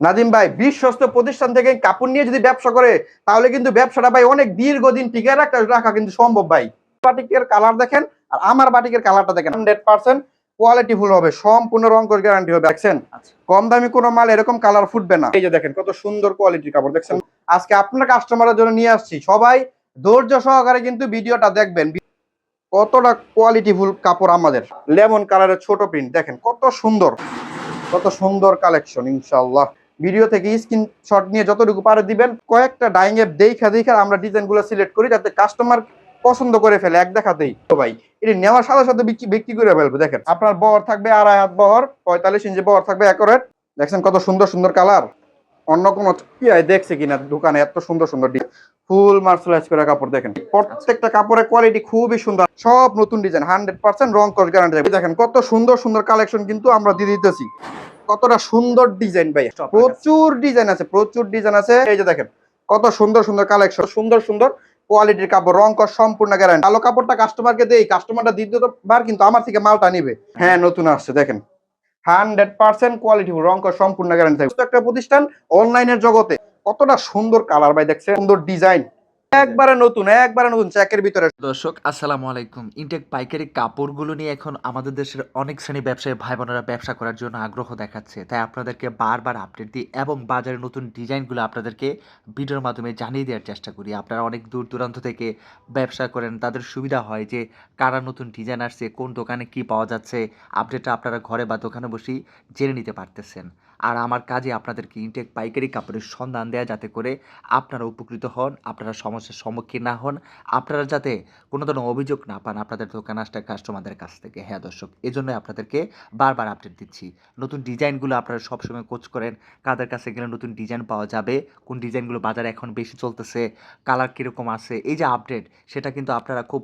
নাদিম ভাই বিশ্বস্ত প্রতিষ্ঠান থেকে কাপড় নিয়ে যদি ব্যবসা করে তাহলে কিন্তু ব্যবসাটা ভাই অনেক দীর্ঘদিন টিকে রাখা রাখা কিন্তু সম্ভব ভাই। বাটিকের কালার দেখেন আর আমার বাটিকের কালারটা দেখেন হান্ড্রেড পার্সেন্ট কোয়ালিটি ফুল হবে সম্পূর্ণ রং করে গ্যারান্টি হবে দেখছেন? আচ্ছা। কম দামি কোনো মাল এরকম কালার ফুটবে না। এই যে দেখেন কত সুন্দর কোয়ালিটির কাপড় দেখছেন? আজকে আপনার কাস্টমারের জন্য নিয়ে আসছি। সবাই ধৈর্য সহকারে কিন্তু ভিডিওটা দেখবেন। কতটা কোয়ালিটি ফুল কাপড় আমাদের। লেমন কালারের ছোট প্রিন্ট দেখেন কত সুন্দর কত সুন্দর কালেকশন ইনশাআল্লাহ। ভিডিও থেকে স্ক্রিনশট নিয়ে যতটুকু পারে দিবেন, কয়েকটা ডাইং এর দেখা দেখা আমরা ডিজাইনগুলো সিলেক্ট করি যাতে কাস্টমার পছন্দ করে ফেলে এক দেখাতেই। তো ভাই, এটা নেওয়ার সাথে সাথে বিক্রি করে ফেলবে, দেখেন। আপনার বহর থাকবে আড়াই হাত বহর, পঁয়তাল্লিশ ইঞ্চি বহর থাকবে একরেট দেখছেন কত সুন্দর সুন্দর কালার অন্য কোনো দেখছে কিনা দোকানে এত সুন্দর সুন্দর ফুল মার্শালাইজ করে কাপড়, দেখেন। প্রত্যেকটা কাপড়ের কোয়ালিটি খুবই সুন্দর। সব নতুন ডিজাইন হান্ড্রেড পার্সেন্ট রং কস গ্যারান্টি দেখেন কত সুন্দর সুন্দর কালেকশন কিন্তু আমরা দিয়ে দিতেছি। কতটা সুন্দর ডিজাইন ভাই? প্রচুর ডিজাইন আছে প্রচুর ডিজাইন আছে। এই যে দেখেন কত সুন্দর সুন্দর কালেকশন সুন্দর সুন্দর কোয়ালিটির কাপড় রং কর সম্পূর্ণ গ্যারান্টি কালো কাপড়টা কাস্টমারকে দেই কাস্টমারটা দিতে দ্বিতীয়বার কিন্তু আমার থেকে মালটা নিবে। হ্যাঁ নতুন আসছে দেখেন। হান্ড্রেড পার্সেন্ট কোয়ালিটি রং কর সম্পূর্ণ গ্যারান্টি থাকবে একটা প্রতিষ্ঠান অনলাইনের জগতে। কতটা সুন্দর কালার ভাই দেখছে সুন্দর ডিজাইন একবারে নতুন একবারে নতুন চেকের ভিতরে। দর্শক আসসালামু আলাইকুম। ইনটেক পাইকারি কাপড়গুলো নিয়ে এখন আমাদের দেশের অনেক শ্রেণি ব্যবসায়ী ভাই বোনেরা ব্যবসা করার জন্য আগ্রহ দেখাচ্ছে। তাই আপনাদেরকে বারবার আপডেট দিই এবং বাজারে নতুন ডিজাইনগুলো আপনাদেরকে ভিডিওর মাধ্যমে জানিয়ে দেওয়ার চেষ্টা করি। আপনারা অনেক দূর দূরান্ত থেকে ব্যবসা করেন তাদের সুবিধা হয় যে কারা নতুন ডিজাইন আসছে কোন দোকানে কি পাওয়া যাচ্ছে আপডেটটা আপনারা ঘরে বা দোকানে বসেই জেনে নিতে পারতেছেন। আর আমার কাজে আপনাদেরকে ইনটেক পাইকারি কাপড়ের সন্ধান দেয়া যাতে করে আপনারা উপকৃত হন, আপনারা সমস্যার সম্মুখীন না হন, আপনারা যাতে কোনো ধরনের অভিযোগ না পান আপনাদের দোকান আসতে কাস্টমারদের কাছ থেকে। হ্যাঁ দর্শক এই জন্যই আপনাদেরকে বারবার আপডেট দিচ্ছি। নতুন ডিজাইনগুলো আপনারা সবসময় কোচ করেন, কাদের কাছে গেলে নতুন ডিজাইন পাওয়া যাবে, কোন ডিজাইনগুলো বাজারে এখন বেশি চলতেছে কালার কীরকম আছে, এই যে আপডেট সেটা কিন্তু আপনারা খুব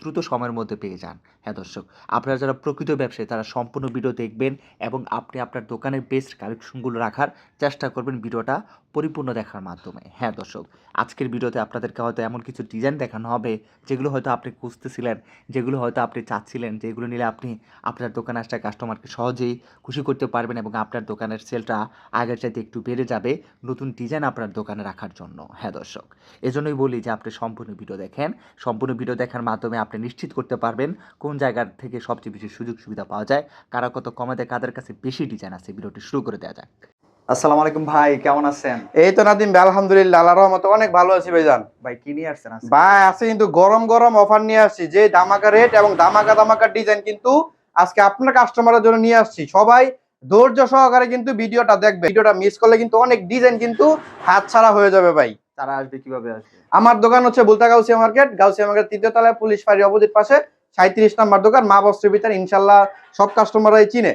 দ্রুত সময়ের মধ্যে পেয়ে যান। হ্যাঁ দর্শক, আপনারা যারা প্রকৃত ব্যবসায়ী, তারা সম্পূর্ণ ভিডিও দেখবেন এবং আপনি আপনার দোকানের বেস্ট কালেকশনগুলো রাখার চেষ্টা করবেন ভিডিওটা পরিপূর্ণ দেখার মাধ্যমে। হ্যাঁ দর্শক, আজকের ভিডিওতে আপনাদেরকে হয়তো এমন কিছু ডিজাইন দেখানো হবে, যেগুলো হয়তো আপনি খুঁজতেছিলেন, যেগুলো হয়তো আপনি চাচ্ছিলেন, যেগুলো নিলে আপনি আপনার দোকানে আসা কাস্টমারকে সহজেই খুশি করতে পারবেন এবং আপনার দোকানের সেলটা আগের চাইতে একটু বেড়ে যাবে নতুন ডিজাইন আপনার দোকানে রাখার জন্য। হ্যাঁ দর্শক, এজন্যই বলি যে আপনি সম্পূর্ণ ভিডিও দেখেন। সম্পূর্ণ ভিডিও দেখার মাধ্যমে আপনি নিশ্চিত করতে পারবেন কোন জায়গার থেকে সবচেয়ে বেশি সুযোগ সুবিধা পাওয়া যায়, কারা কত কমাতে, কাদের কাছে বেশি ডিজাইন আছে, ভিডিওটি শুরু করে দেওয়া যাক। আসসালামু আলাইকুম ভাই কেমন আছেন? এই তো নাদিম ভাই, আলহামদুলিল্লাহ আল্লাহ রহমতে অনেক ভালো আছি ভাইজান। ভাই কি নিয়ে আসছেন ভাই আছে কিন্তু গরম গরম অফার নিয়ে আসছি। যে দামাকা রেট এবং দামাকা দামাকা ডিজাইন কিন্তু আজকে আপনার কাস্টমারের জন্য নিয়ে আসছি। সবাই ধৈর্য সহকারে কিন্তু ভিডিওটা দেখবে। ভিডিওটা মিস করলে কিন্তু অনেক ডিজাইন কিন্তু হাত ছাড়া হয়ে যাবে ভাই। তারা আসবে কীভাবে আসবে? আমার দোকান হচ্ছে বুলতা গাউসিয়া মার্কেট। গাউসিয়া মার্কেট তৃতীয় তলায় পুলিশ ফাঁড়ি অপোজিট পাশে। সাঁত্রিশ নাম্বার দোকান মা বস্ত্রের ভিতরে ইনশাল্লাহ সব কাস্টমাররাই চিনে।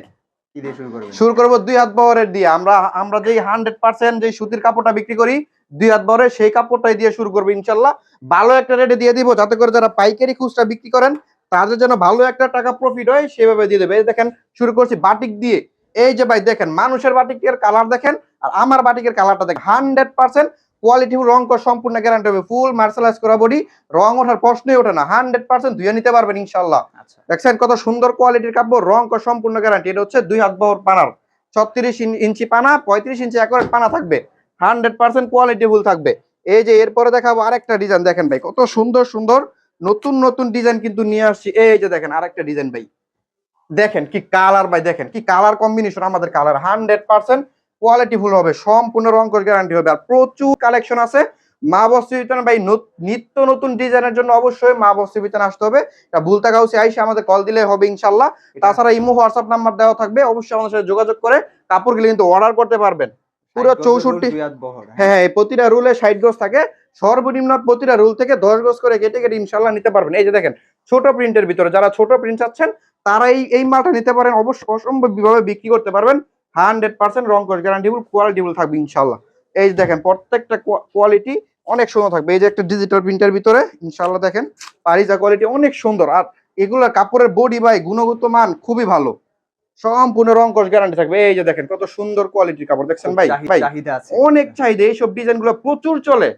শুরু করব দুই হাত বহরের দিয়ে। আমরা আমরা যেই হান্ড্রেড পার্সেন্ট যে সুতির কাপড়টা বিক্রি করি, দুই হাত বহরের সেই কাপড়টাই দিয়ে শুরু করব ইনশাল্লাহ। ভালো একটা রেটে দিয়ে দিব, যাতে করে যারা পাইকারি খুচরা বিক্রি করেন, তাদের জন্য ভালো একটা টাকা প্রফিট হয়, সেভাবে দিয়ে দেবে। দেখেন, শুরু করছি বাটিক দিয়ে। এই যে ভাই, দেখেন, মানুষের বাটিকের কালার দেখেন, আর আমার বাটিকের কালারটা দেখেন। হান্ড্রেড পার্সেন্ট কোয়ালিটি রং কর সম্পূর্ণ গ্যারান্টি হবে। ফুল মার্শালাইজ করা বডি রং ওঠার প্রশ্নই ওঠে না। হান্ড্রেড পার্সেন্ট ধুয়ে নিতে পারবেন ইনশাল্লাহ আচ্ছা। দেখছেন কত সুন্দর কোয়ালিটির কাপড় রং কর সম্পূর্ণ গ্যারান্টি এটা হচ্ছে দুই হাত বহর পানার। ছত্রিশ ইঞ্চি পানা পঁয়ত্রিশ ইঞ্চি একরেট পানা থাকবে। হান্ড্রেড পার্সেন্ট কোয়ালিটি ফুল থাকবে। এই যে এরপরে দেখাবো আরেকটা ডিজাইন দেখেন ভাই কত সুন্দর সুন্দর নতুন নতুন ডিজাইন কিন্তু নিয়ে আসছি। এই যে দেখেন আরেকটা ডিজাইন ভাই। দেখেন কি কালার ভাই দেখেন কি কালার কম্বিনেশন আমাদের colour hundred percent quality full হবে সম্পূর্ণ রং করে গ্যারান্টি হবে। আর প্রচুর কালেকশন আছে। মা বস্ত্র বিতান ভাই নিত্য নতুন ডিজাইনের জন্য অবশ্যই মা বস্ত্র বিতান আসতে হবে। এটা ভুলতা গাউসে আইসে আমাদের কল দিলে হবে ইনশাল্লাহ তাছাড়া ইমো হোয়াটসঅ্যাপ নাম্বার দেওয়া থাকবে অবশ্যই আমাদের সাথে যোগাযোগ করে কাপড়গুলো কিন্তু অর্ডার করতে পারবেন। পুরো ষাট গজের রোল, 64 দুই হাত বহর, হ্যাঁ। হ্যাঁ হ্যাঁ প্রতিটা রুলে ষাট গজ থাকে। সর্বনিম্ন প্রতিটা রুল থেকে দশ গজ করে কেটে কেটে ইনশাল্লাহ নিতে পারবেন। এই যে দেখেন ছোট প্রিন্টের ভিতরে যারা ছোট প্রিন্ট চাচ্ছেন তারা এই এই মালটা নিতে পারেন। অবশ্যই অসম্ভব ভাবে বিক্রি করতে পারবেন। হান্ড্রেড পার্সেন্ট রং কোর্স গ্যারান্টিবল কোয়ালিটিবল থাকবে ইনশাল্লাহ। এই দেখেন প্রত্যেকটা কোয়ালিটি অনেক সুন্দর থাকবে। এই যে একটা ডিজিটাল প্রিন্টের ভিতরে ইনশাল্লাহ দেখেন পারিজা কোয়ালিটি অনেক সুন্দর। আর এগুলোর কাপড়ের বডি বাই গুণগত মান খুবই ভালো। সম্পূর্ণ রং কোর্স গ্যারান্টি থাকবে। এই যে দেখেন কত সুন্দর কোয়ালিটির কাপড়। দেখছেন ভাই? ভাই অনেক চাহিদা। এইসব ডিজাইনগুলো প্রচুর চলে।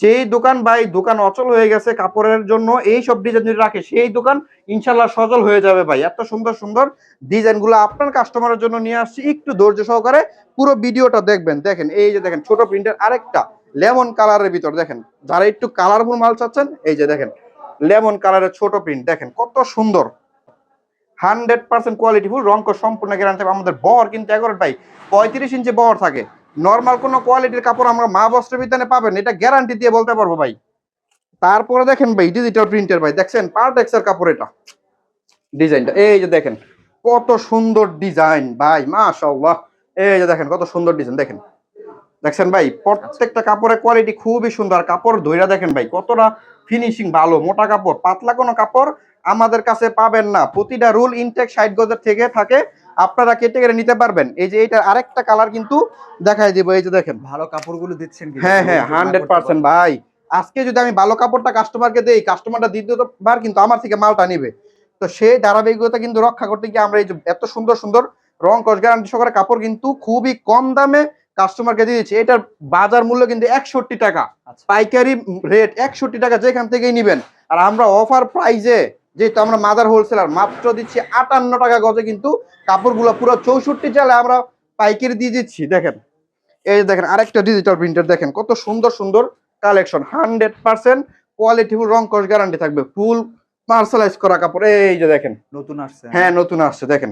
যেই দোকান ভাই দোকান অচল হয়ে গেছে কাপড়ের জন্য, এই সব ডিজাইন যদি রাখে, সেই দোকান ইনশাল্লাহ সচল হয়ে যাবে ভাই। এত সুন্দর সুন্দর ডিজাইনগুলো আপনার কাস্টমারের জন্য নিয়ে আসছি। একটু ধৈর্য সহকারে পুরো ভিডিওটা দেখবেন। দেখেন, এই যে দেখেন, ছোট প্রিন্টের আরেকটা লেমন কালারের ভিতর দেখেন। যারা একটু কালারফুল মাল চাচ্ছেন, এই যে দেখেন লেমন কালারের ছোট প্রিন্ট দেখেন কত সুন্দর। হান্ড্রেড পার্সেন্ট কোয়ালিটিফুল রঙ সম্পূর্ণ গ্যারান্টি আমাদের বহর কিন্তু এগারো ভাই, পঁয়ত্রিশ ইঞ্চি বহর থাকে। নর্মাল কোনো কোয়ালিটির কাপড় আমরা মা বস্ত্র বিধানে পাবেন, এটা গ্যারান্টি দিয়ে বলতে পারব ভাই। তারপরে দেখেন ভাই ডিজিটাল প্রিন্টের ভাই, দেখছেন? পার্টেক্সের কাপড় এটা। ডিজাইনটা এই যে দেখেন, কত সুন্দর ডিজাইন ভাই, মাশাআল্লাহ। এই যে দেখেন, কত সুন্দর ডিজাইন দেখেন। দেখছেন ভাই, প্রত্যেকটা কাপড়ের কোয়ালিটি খুবই সুন্দর। কাপড় ধইরা দেখেন ভাই, কতটা ফিনিশিং ভালো, মোটা কাপড়। পাতলা কোনো কাপড় আমাদের কাছে পাবেন না। প্রতিটা রুল ইনটেক ষাট গজের থেকে থাকে। আপনারা কেটে কেটে নিতে পারবেন। এই যে এইটার আরেকটা কালার কিন্তু দেখাই দিব এই যে দেখেন। ভালো কাপড়গুলো দিচ্ছেন হ্যাঁ হ্যাঁ হান্ড্রেড পার্সেন্ট ভাই। আজকে যদি আমি ভালো কাপড়টা কাস্টমারকে দেই কাস্টমারটা দ্বিতীয়বার কিন্তু আমার থেকে মালটা নিবে। তো সেই ধারাবাহিকতা কিন্তু রক্ষা করতে গিয়ে আমরা এই যে এত সুন্দর সুন্দর রং কস গ্যারান্টি সহকারে কাপড় কিন্তু খুবই কম দামে কাস্টমারকে দিয়ে দিচ্ছি এটার বাজার মূল্য কিন্তু একষট্টি টাকা। আচ্ছা। পাইকারি রেট একষট্টি টাকা যেখান থেকেই নিবেন। আর আমরা অফার প্রাইজে যেহেতু আমরা মাদার হোলসেলার মাত্র দিচ্ছি আটান্ন টাকা গজে কিন্তু কাপড়গুলো পুরো চৌষট্টি চালে আমরা পাইকারি দিয়ে দিচ্ছি দেখেন। এই যে দেখেন আরেকটা ডিজিটাল প্রিন্টার দেখেন কত সুন্দর সুন্দর collection hundred percent quality full রং কস গ্যারান্টি থাকবে ফুল মার্শালাইজ করা কাপড়। এই যে দেখেন নতুন আসছে হ্যাঁ। নতুন আসছে দেখেন।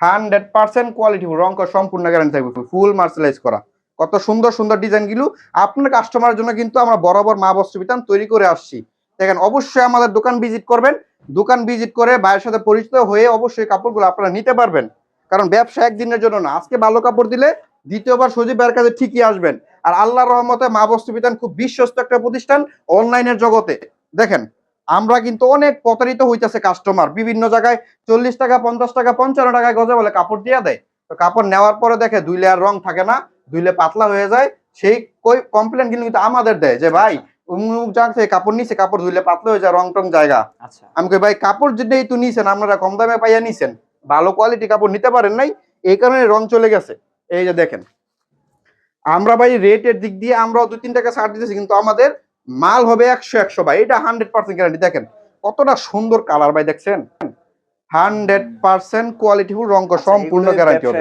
হান্ড্রেড পার্সেন্ট কোয়ালিটিফুল রং কস সম্পূর্ণ গ্যারান্টি থাকবে ফুল মার্শালাইজ করা। কত সুন্দর সুন্দর ডিজাইনগুলো আপনার কাস্টমারের জন্য কিন্তু আমরা বরাবর মা বস্ত্র বিতান তৈরি করে আসছি। দেখেন, অবশ্যই আমাদের দোকান ভিজিট করবেন। দোকান ভিজিট করে ভাইয়ের সাথে পরিচিত হয়ে অবশ্যই কাপড়গুলো আপনারা নিতে পারবেন। কারণ ব্যবসা একদিনের জন্য না, আজকে ভালো কাপড় দিলে দ্বিতীয়বার সজীব ভাইয়ের কাছে ঠিকই আসবেন। আর আল্লাহর রহমতে মা বস্তু বিতান খুব বিশ্বস্ত একটা প্রতিষ্ঠান অনলাইনের জগতে। দেখেন, আমরা কিন্তু অনেক প্রতারিত হইতেছে কাস্টমার বিভিন্ন জায়গায় চল্লিশ টাকা, পঞ্চাশ টাকা, পঞ্চান্ন টাকায় গজে বলে কাপড় দিয়ে দেয়। তো কাপড় নেওয়ার পরে দেখে দুইলে আর রং থাকে না দুইলে পাতলা হয়ে যায়। সেই কমপ্লেন কিন্তু আমাদের দেয় যে, ভাই অমুক জায়গা থেকে কাপড় নিছে কাপড় ধুইলে পাতলা হয়ে যায় রং টং জায়গা। আচ্ছা। আমি কই ভাই কাপড় যেটাই তো নিছেন আপনারা কম দামে পাইয়া নিছেন ভালো কোয়ালিটি কাপড় নিতে পারেন নাই এই কারণে রং চলে গেছে। এই যে দেখেন। আমরা ভাই রেটের দিক দিয়ে আমরাও দু তিন টাকা ছাড় দিতেছি কিন্তু আমাদের মাল হবে একশো একশো ভাই এটা হান্ড্রেড পার্সেন্ট গ্যারান্টি দেখেন কতটা সুন্দর কালার ভাই দেখছেন? হান্ড্রেড পার্সেন্ট কোয়ালিটিফুল রং আচ্ছা, সম্পূর্ণ গ্যারান্টি হবে।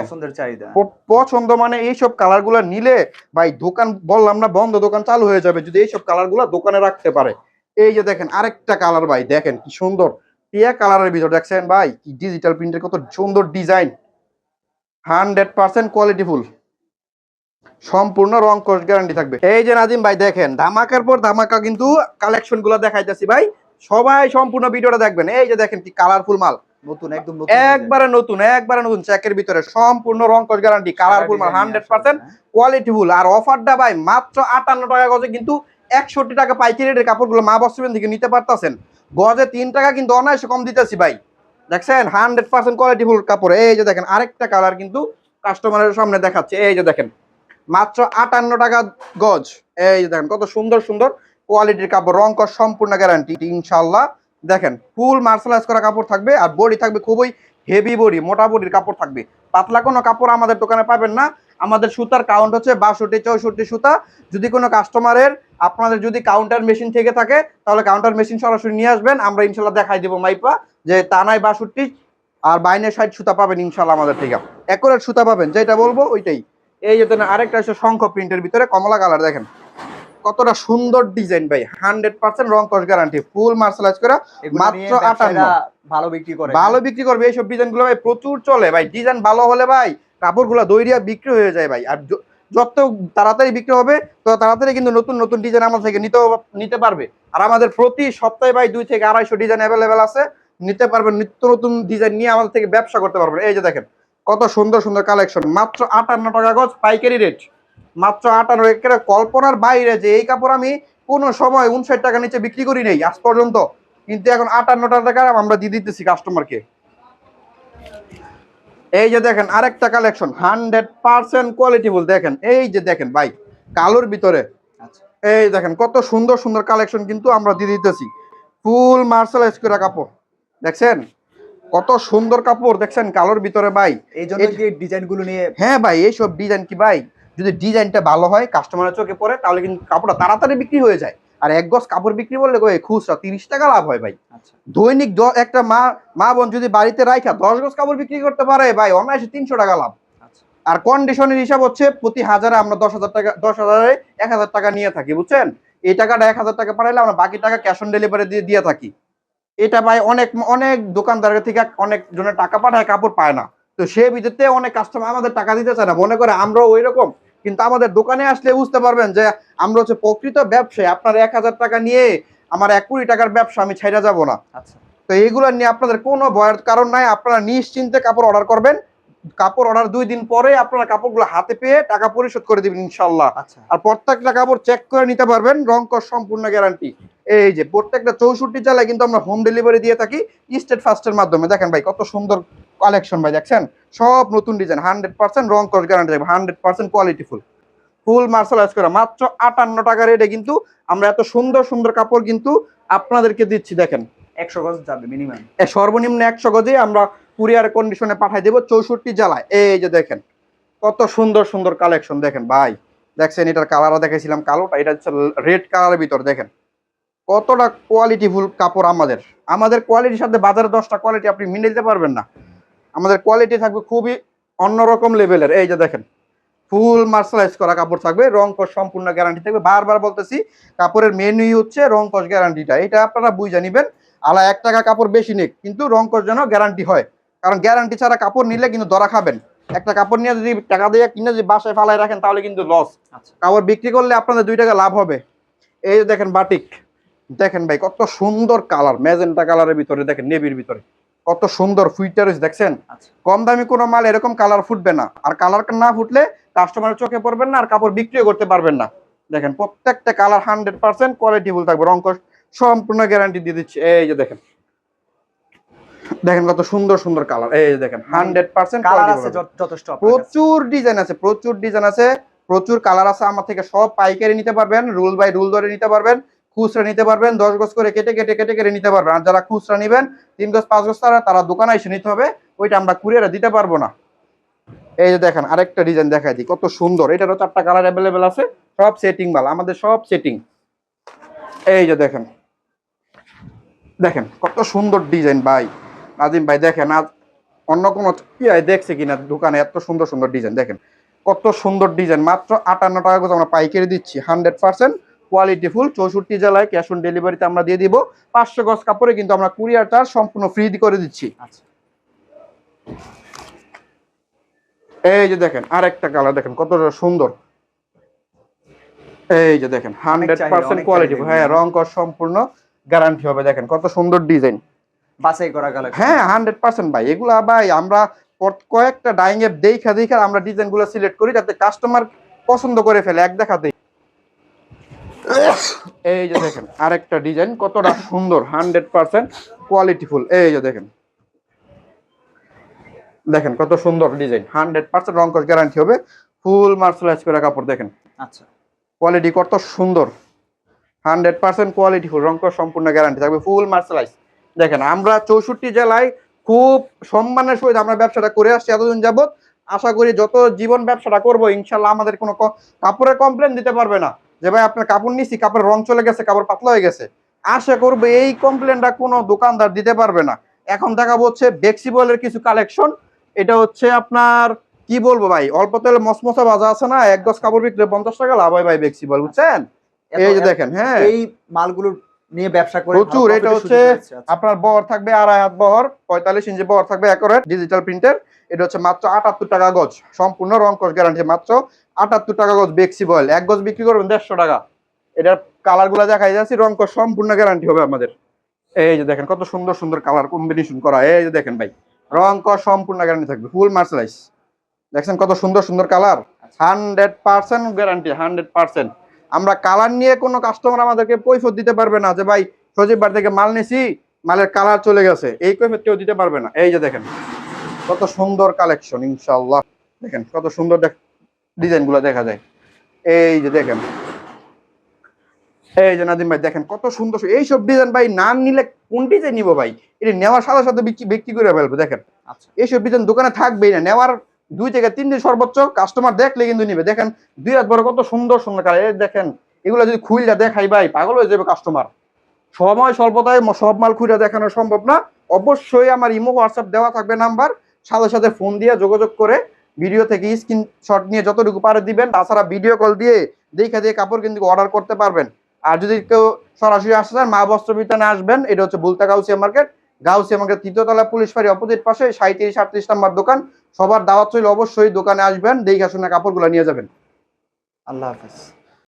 পছন্দের চাহিদা। পছন্দ মানে এইসব কালারগুলা নিলে ভাই দোকান বললাম না বন্ধ দোকান চালু হয়ে যাবে যদি এইসব কালারগুলা দোকানে রাখতে পারে। এই যে দেখেন আরেকটা কালার ভাই দেখেন কি সুন্দর। টিয়া কালারের ভিতর দেখছেন ভাই ডিজিটাল প্রিন্টের কত সুন্দর ডিজাইন হান্ড্রেড পার্সেন্ট কোয়ালিটিফুল সম্পূর্ণ রং কোর্স গ্যারান্টি থাকবে। এই যে নাজিম ভাই দেখেন ধামাকার পর ধামাকা কিন্তু কালেকশনগুলা দেখাইতেছি ভাই। সবাই সম্পূর্ণ ভিডিওটা দেখবেন। এই যে দেখেন কি কালারফুল মাল। নতুন একদম নতুন design। একবারে নতুন একবারে নতুন। চেকের ভিতরে সম্পূর্ণ রং কস গ্যারান্টি কালারফুল মাল হান্ড্রেড পার্সেন্ট। কোয়ালিটিফুল আর অফারটা ভাই মাত্র আটান্ন টাকা গজে কিন্তু একষট্টি টাকা পাইকারি রেটের কাপড়গুলো মা বস্ত্রবেন থেকে নিতে পারতাছেন? গজে তিন টাকা কিন্তু অনায়াসে কম দিতেছি ভাই। দেখছেন? হান্ড্রেড পার্সেন্ট কোয়ালিটিফুল কাপড়। এই যে দেখেন আরেকটা কালার কিন্তু কাস্টমারের সামনে দেখাচ্ছে। এই যে দেখেন মাত্র আটান্ন টাকা গজ। এই যে দেখেন কত সুন্দর সুন্দর কোয়ালিটির কাপড় রং সম্পূর্ণ গ্যারান্টি ইনশাল্লাহ দেখেন ফুল মার্শালাইজ করা কাপড় থাকবে আর বডি থাকবে খুবই হেভি বডি মোটা বডির কাপড় থাকবে। পাতলা কোনো কাপড় আমাদের দোকানে পাবেন না। আমাদের সুতার কাউন্ট হচ্ছে বাষট্টি, চৌষট্টি সুতা। যদি কোনো কাস্টমারের আপনাদের যদি কাউন্টার মেশিন থেকে থাকে, তাহলে কাউন্টার মেশিন সরাসরি নিয়ে আসবেন। আমরা ইনশাল্লাহ দেখাই দেবো মাইপা যে তানায় বাষট্টি, আর বাইনের সাইড সুতা পাবেন ইনশাল্লাহ আমাদের থেকে। একরের সুতা পাবেন, যেটা বলব ওইটাই। এই যে আরেকটা হচ্ছে শঙ্খ প্রিন্টের ভিতরে, কমলা কালার দেখেন। কতটা সুন্দর ডিজাইন ভাই? হান্ড্রেড পার্সেন্ট রং কস গ্যারান্টি ফুল মার্শালাইজ করা মাত্র ব্যবসায়ীরা ভালো বিক্রি করে। ভালো বিক্রি করবে এইসব ডিজাইনগুলো ভাই প্রচুর চলে। ভাই ডিজাইন ভালো হলে ভাই কাপড়গুলো দৈরিয়া বিক্রি হয়ে যায় ভাই। আর যত তাড়াতাড়ি বিক্রি হবে তত তাড়াতাড়ি কিন্তু নতুন নতুন ডিজাইন আমার থেকে নিতে নিতে পারবে। আর আমাদের প্রতি সপ্তাহে ভাই দুই থেকে আড়াইশো ডিজাইন অ্যাভেলেবেল আছে। নিতে পারবেন নিত্য নতুন ডিজাইন নিয়ে আমাদের থেকে ব্যবসা করতে পারবেন। এই যে দেখেন কত সুন্দর সুন্দর কালেকশন মাত্র আটান্ন টাকা গজ পাইকারি রেট মাত্র আটান্ন একেবারে কল্পনার বাইরে যে এই কাপড় আমি কোনো সময় উনষাট টাকা নিচে বিক্রি করি নেই আজ পর্যন্ত। কিন্তু এখন আটান্ন টাকা আমরা দিয়ে দিতেছি কাস্টমারকে এই যে দেখেন আরেকটা collection hundred percent quality quality full দেখেন এই যে দেখেন ভাই কালোর ভিতরে। আচ্ছা। এই দেখেন কত সুন্দর সুন্দর কালেকশন কিন্তু আমরা দিয়ে দিতেছি। ফুল মার্শালাইজ করা কাপড়। দেখছেন? কত সুন্দর কাপড় দেখছেন? কালোর ভিতরে ভাই। এই জন্য ডিজাইনগুলো নিয়ে হ্যাঁ ভাই এইসব ডিজাইন কি ভাই? যদি ডিজাইনটা ভালো হয় কাস্টমারের চোখে পড়ে তাহলে কিন্তু কাপড়টা তাড়াতাড়ি বিক্রি হয়ে যায়। আর এক গজ কাপড় বিক্রি করলে খুচরা তিরিশ টাকা লাভ হয় ভাই। আচ্ছা। দৈনিক একটা মা মা বোন যদি বাড়িতে রাখা দশ গজ কাপড় বিক্রি করতে পারে ভাই অনায়াসে তিনশো টাকা লাভ। আচ্ছা। আর কন্ডিশনের হিসাব হচ্ছে প্রতি হাজারে আমরা দশ হাজার টাকা দশ হাজারে এক হাজার টাকা নিয়ে থাকি বুঝছেন? এই টাকাটা এক হাজার টাকা পাঠাইলে আমরা বাকি টাকা ক্যাশ অন ডেলিভারি দিয়ে দিয়ে থাকি। এটা ভাই অনেক অনেক দোকানদারের থেকে অনেক জনের টাকা পাঠায় কাপড় পায় না। তো সে বিদ্যুতে অনেক কাস্টমার আমাদের টাকা দিতে চায় না। মনে করে আমরাও ওই রকম কিন্তু আমাদের দোকানে আসলে বুঝতে পারবেন যে আমরা হচ্ছে প্রকৃত ব্যবসায়ী আপনার এক হাজার টাকা নিয়ে আমার এক কোটি টাকার ব্যবসা আমি ছাইরা যাব না। আচ্ছা। তো এইগুলো নিয়ে আপনাদের কোনো ভয়ের কারণ নাই আপনারা নিশ্চিন্তে কাপড় অর্ডার করবেন। কাপড় অর্ডার দুই দিন পরে আপনারা কাপড়গুলো হাতে পেয়ে টাকা পরিশোধ করে দিবেন ইনশাল্লাহ আচ্ছা। আর প্রত্যেকটা কাপড় চেক করে নিতে পারবেন রং কর সম্পূর্ণ গ্যারান্টি এই যে প্রত্যেকটা চৌষট্টি জেলায় কিন্তু আমরা হোম ডেলিভারি দিয়ে থাকি স্টেট ফাস্টের মাধ্যমে। দেখেন ভাই কত সুন্দর কালেকশন ভাই দেখছেন? সব নতুন ডিজাইন হান্ড্রেড পার্সেন্ট রং কস গ্যারান্টি থাকবে হান্ড্রেড পার্সেন্ট কোয়ালিটিফুল ফুল মার্শালাইজ করা মাত্র আটান্ন টাকা রেটে কিন্তু আমরা এত সুন্দর সুন্দর কাপড় কিন্তু আপনাদেরকে দিচ্ছি দেখেন। একশো গজ যাবে মিনিমাম সর্বনিম্ন একশো গজে আমরা কুরিয়ার কন্ডিশনে পাঠাই দেবো চৌষট্টি জেলায়। এই যে দেখেন কত সুন্দর সুন্দর কালেকশন দেখেন ভাই। দেখছেন এটার কালারও দেখেছিলাম কালোটা এটা হচ্ছে রেড কালারের ভিতর দেখেন। কতটা কোয়ালিটি কোয়ালিটিফুল কাপড় আমাদের? আমাদের কোয়ালিটির সাথে বাজারে দশটা কোয়ালিটি আপনি মিলে দিতে পারবেন না। আমাদের কোয়ালিটি থাকবে খুবই অন্যরকম লেভেলের এই যে দেখেন ফুল মার্শালাইজ করা কাপড় থাকবে রং কস সম্পূর্ণ গ্যারান্টি থাকবে। বারবার বলতেছি কাপড়ের মেনুই হচ্ছে রং কস গ্যারান্টিটা এটা আপনারা বুঝে নিবেন আলা এক টাকা কাপড় বেশি নেই কিন্তু রং কস যেন গ্যারান্টি হয়। কারণ গ্যারান্টি ছাড়া কাপড় নিলে কিন্তু ধরা খাবেন। একটা কাপড় নিয়ে যদি টাকা দিয়ে কিনে যদি বাসায় ফালাই রাখেন তাহলে কিন্তু লস আচ্ছা। কাপড় বিক্রি করলে আপনাদের দুই টাকা লাভ হবে। এই যে দেখেন বাটিক দেখেন ভাই কত সুন্দর কালার ম্যাজেন্টা কালারের ভিতরে দেখেন নেভির ভিতরে। কত সুন্দর ফুইটার দেখছেন? আচ্ছা। কম দামি কোনো মাল এরকম কালার ফুটবে না। আর কালার না ফুটলে কাস্টমারের চোখে পড়বেন না আর কাপড় বিক্রিও করতে পারবেন না। দেখেন প্রত্যেকটা কালার হান্ড্রেড পার্সেন্ট কোয়ালিটিফুল থাকবে। রং সম্পূর্ণ গ্যারান্টি দিয়ে দিচ্ছে। এই যে দেখেন। দেখেন কত সুন্দর সুন্দর কালার এই যে দেখেন হান্ড্রেড পার্সেন্ট কালার আছে যথেষ্ট প্রচুর ডিজাইন আছে প্রচুর ডিজাইন আছে। প্রচুর কালার আছে। আমার থেকে সব পাইকারি নিতে পারবেন রুল বাই রুল ধরে নিতে পারবেন। খুচরা নিতে পারবেন, দশ গজ করে কেটে কেটে কেটে কেটে নিতে পারবেন। আর যারা খুচরা নেবেন, তিন গজ, পাঁচ গজ তারা তারা দোকানে এসে নিতে হবে, ওইটা আমরা কুরিয়ারে দিতে পারব না। এই যে দেখেন, আরেকটা ডিজাইন দেখাই দিই, কত সুন্দর। এটারও চারটা কালার অ্যাভেলেবেল আছে, সব সেটিং মাল, আমাদের সব সেটিং এই যে দেখেন দেখেন, কত সুন্দর ডিজাইন ভাই। নাজিম ভাই, দেখেন, আজ অন্য কোনো ইয়ে দেখছে কিনা দোকানে, এত সুন্দর সুন্দর ডিজাইন দেখেন। কত সুন্দর ডিজাইন মাত্র আটান্ন টাকা করে আমরা পাইকারি দিচ্ছি হান্ড্রেড পার্সেন্ট কোয়ালিটি ফুল চৌষট্টি জেলায় ক্যাশ অন ডেলিভারিতে আমরা দিয়ে দিব। পাঁচশো গজ কাপড়ে কিন্তু আমরা কুরিয়ার চার্জ সম্পূর্ণ ফ্রি করে দিচ্ছি। আচ্ছা। এই যে দেখেন আরেকটা কালার দেখেন কতটা সুন্দর। এই যে দেখেন হান্ড্রেড পার্সেন্ট কোয়ালিটি হ্যাঁ রং কর সম্পূর্ণ গ্যারান্টি হবে দেখেন কত সুন্দর ডিজাইন বাছাই করা গেল হ্যাঁ হান্ড্রেড পার্সেন্ট ভাই এগুলা ভাই আমরা কয়েকটা ডাইং এপ দেখা দেখা আমরা ডিজাইনগুলো সিলেক্ট করি যাতে কাস্টমার পছন্দ করে ফেলে এক দেখাতেই। এই যে দেখেন আরেকটা ডিজাইন কতটা সুন্দর হান্ড্রেড পার্সেন্ট কোয়ালিটিফুল এই যে দেখেন দেখেন কত সুন্দর ডিজাইন হান্ড্রেড পার্সেন্ট রং গ্যারান্টি হবে ফুল মার্শালাইজ করে কাপড় দেখেন। আচ্ছা। কোয়ালিটি কত সুন্দর হান্ড্রেড পার্সেন্ট কোয়ালিটি ফুল রং সম্পূর্ণ গ্যারান্টি থাকবে ফুল মার্শালাইজ দেখেন আমরা চৌষট্টি জেলায় খুব সম্মানের সহিত আমরা ব্যবসাটা করে আসছি এতদিন যাবত আশা করি যত জীবন ব্যবসাটা করব ইনশাল্লাহ আমাদের কোনো ক- কাপড়ের কমপ্লেন দিতে পারবে না। যে ভাই আপনার কাপড় নিচ্ছি কাপড়ের রং চলে গেছে কাপড় পাতলা হয়ে গেছে। আশা করব এই কমপ্লেনটা কোনো দোকানদার দিতে পারবে না। এখন দেখাবো হচ্ছে বেক্সিবলের কিছু কালেকশন এটা হচ্ছে আপনার কি বলব ভাই অল্প তেলে মসমসা ভাজা আছে না এক গজ কাপড় বিক্রি পঞ্চাশ টাকা লাভ হয় ভাই বেক্সিবল বুঝছেন? এই যে দেখেন হ্যাঁ। এই মালগুলো নিয়ে ব্যবসা করে প্রচুর, এটা হচ্ছে। আচ্ছা। আপনার বহর থাকবে আড়াই হাত বহর পঁয়তাল্লিশ ইঞ্চি বহর থাকবে একরেট ডিজিটাল প্রিন্টের এটা হচ্ছে মাত্র আটাত্তর টাকা গজ সম্পূর্ণ রং কস গ্যারান্টি মাত্র। আটাত্তর টাকা গজ বেক্সি বয়েল। এক গজ বিক্রি করবেন দেড়শো টাকা। এটার কালারগুলা দেখাই যাচ্ছি, রং সম্পূর্ণ গ্যারান্টি হবে আমাদের। এই যে দেখেন, কত সুন্দর সুন্দর কালার কম্বিনেশন করা। এই যে দেখেন ভাই, রং সম্পূর্ণ গ্যারান্টি থাকবে ফুল মার্শালাইজ দেখছেন কত সুন্দর সুন্দর colour hundred percent guarantee hundred percent আমরা কালার নিয়ে কোনো কাস্টমার আমাদেরকে কৈফত দিতে পারবে না যে, ভাই, সজীব বার থেকে মাল নিছি, মালের কালার চলে গেছে। এই কৈফত কেউ দিতে পারবে না। এই যে দেখেন, কত সুন্দর কালেকশন ইনশাল্লাহ দেখেন, কত সুন্দর ডিজাইন গুলো দেখা যায়। এই যে দেখেন। এই যে নাদিম ভাই দেখেন কত সুন্দর এইসব ডিজাইন ভাই না নিলে কোন ডিজাইন নিবো ভাই? এটা নেওয়ার সাথে সাথে বিক্রি করে ফেলব দেখেন। আচ্ছা। এইসব ডিজাইন দোকানে থাকবেই না। নেওয়ার দুই থেকে তিন দিন সর্বোচ্চ কাস্টমার দেখলে কিন্তু নিবে। দেখেন দুই হাত বড় কত সুন্দর সুন্দর কালার। দেখেন এগুলো যদি খুইলা দেখাই ভাই পাগল হয়ে যাবে কাস্টমার। সময় স্বল্পতায় সব মাল খুঁজে দেখানো সম্ভব না। অবশ্যই আমার ইমো হোয়াটসঅ্যাপ দেওয়া থাকবে নাম্বার। সাথে সাথে ফোন দিয়ে যোগাযোগ করে ভিডিও থেকে স্ক্রিনশট নিয়ে যতটুকু পারে দিবেন, তাছাড়া ভিডিও কল দিয়ে দেখে দিয়ে কাপড় কিন্তু অর্ডার করতে পারবেন। আর যদি কেউ সরাসরি আসতে চান, মা বস্ত্র বিতানে আসবেন, এটা হচ্ছে বুলতা গাউসিয়া মার্কেট গাউসিয়া মার্কেট তৃতীয়তলা পুলিশ ফাঁড়ি অপোজিট পাশে সাঁত্রিশ আটত্রিশ নাম্বার দোকান। সবার দাওয়াত চলে অবশ্যই দোকানে আসবেন, দেখে শুনে কাপড়গুলো নিয়ে যাবেন। আল্লাহ হাফেজ।